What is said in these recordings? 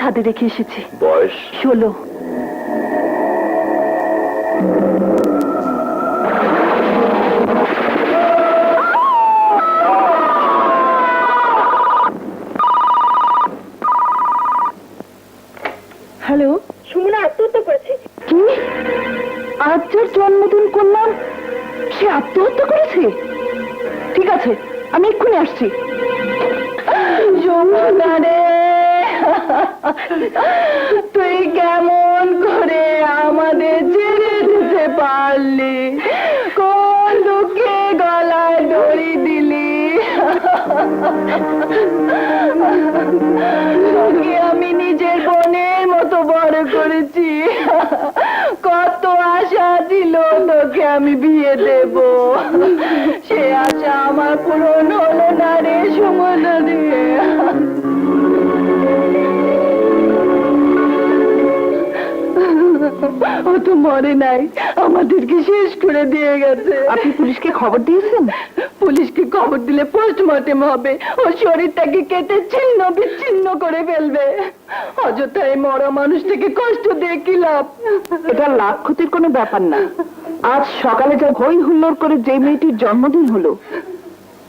ছাদে রেখে এসেছি। বয়স? ষোলো। হ্যালো? সুমনা আত্মহত্যা করেছে। কি? জন্মদিন করলাম সে আত্মহত্যা করেছে? ঠিক আছে আমি এক্ষুনি আসছি। যমুনা রে! তুই কেমন করে আমাদের ছেড়ে দিতে পারলি? কোন দুঃখে গলায় দড়ি দিলি? আমি নিজের বোনের মতো বড় করেছি। কত আশা ছিল তোকে আমি বিয়ে দেব। সে আশা আমার পূরণ হলো না রে সমনা ও তো মরে নাই। আমাদেরকে শেষ করে দিয়ে গেছে। আপনি পুলিশকে খবর দিয়েছেন? পুলিশকে খবর দিলে পোস্টমর্টেম হবে। ও শরীরটাকে কেটে ছিন্ন বিচ্ছিন্ন করে ফেলবে। অযথা এই মরা মানুষটাকে কষ্ট দিয়ে কি লাভ? এটা লাভ ক্ষতির কোনো ব্যাপার না। আজ সকালে যা হই হুল্লোড় করে যে মেয়েটির জন্মদিন হলো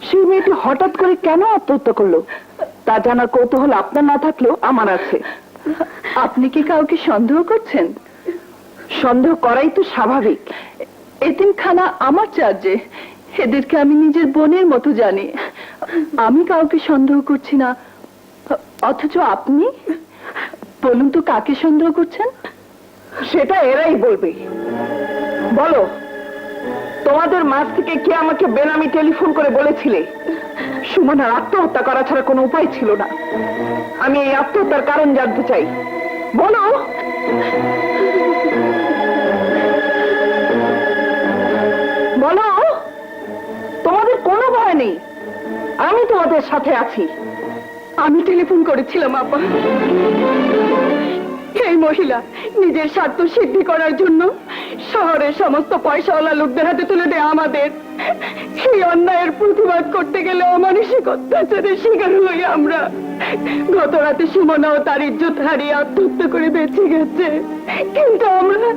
সেই মেয়েটি হঠাৎ করে কেন আত্মহত্যা করল? তা জানার কৌতূহল আপনার না থাকলেও আমার আছে। আপনি কি কাউকে সন্দেহ করছেন? সন্দেহ করাই তো স্বাভাবিক। এতিমখানা আমার চার্জে। এদেরকে আমি নিজের বোনের মতো জানি। আমি কাউকে সন্দেহ করছি না। অথচ আপনি? বলুন তো কাকে সন্দেহ করছেন? সেটা এরাই বলবে। বলো, তোমাদের মাঝ থেকে কে আমাকে বেনামি টেলিফোন করে বলেছিলে? সুমনার আত্মহত্যা করা ছাড়া কোনো উপায় ছিল না। আমি এই আত্মহত্যার কারণ জানতে চাই। বলো। নেই আমি তোমাদের সাথে আছি। আমি টেলিফোন করেছিলাম আপা এই মহিলা নিজের স্বার্থ সিদ্ধি করার জন্য শহরের সমস্ত পয়সাওয়ালা লোকদের হাতে তুলে দেয় আমাদের। সেই অন্যায়ের প্রতিবাদ করতে গেলে অমানসিক অত্যাচারের শিকার হই আমরা। গত রাতে সুমনাও তার ইজ্জত হারিয়ে আত্মহত্যা করে বেঁচে গেছে। কিন্তু আমরা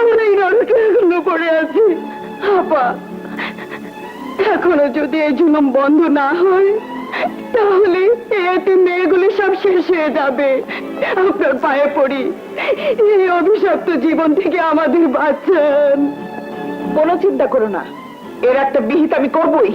আমরা এই নরকে এখনও পড়ে আছি। আপা এখনও যদি এই জুলুম বন্ধ না হয়, তাহলে এতে মেয়েগুলি সব শেষ হয়ে যাবে। আপনার পায়ে পড়ি। এই অভিশপ্ত জীবন থেকে আমাদের বাঁচান। কোনো চিন্তা করো না। এর একটা বিহিত আমি করবই।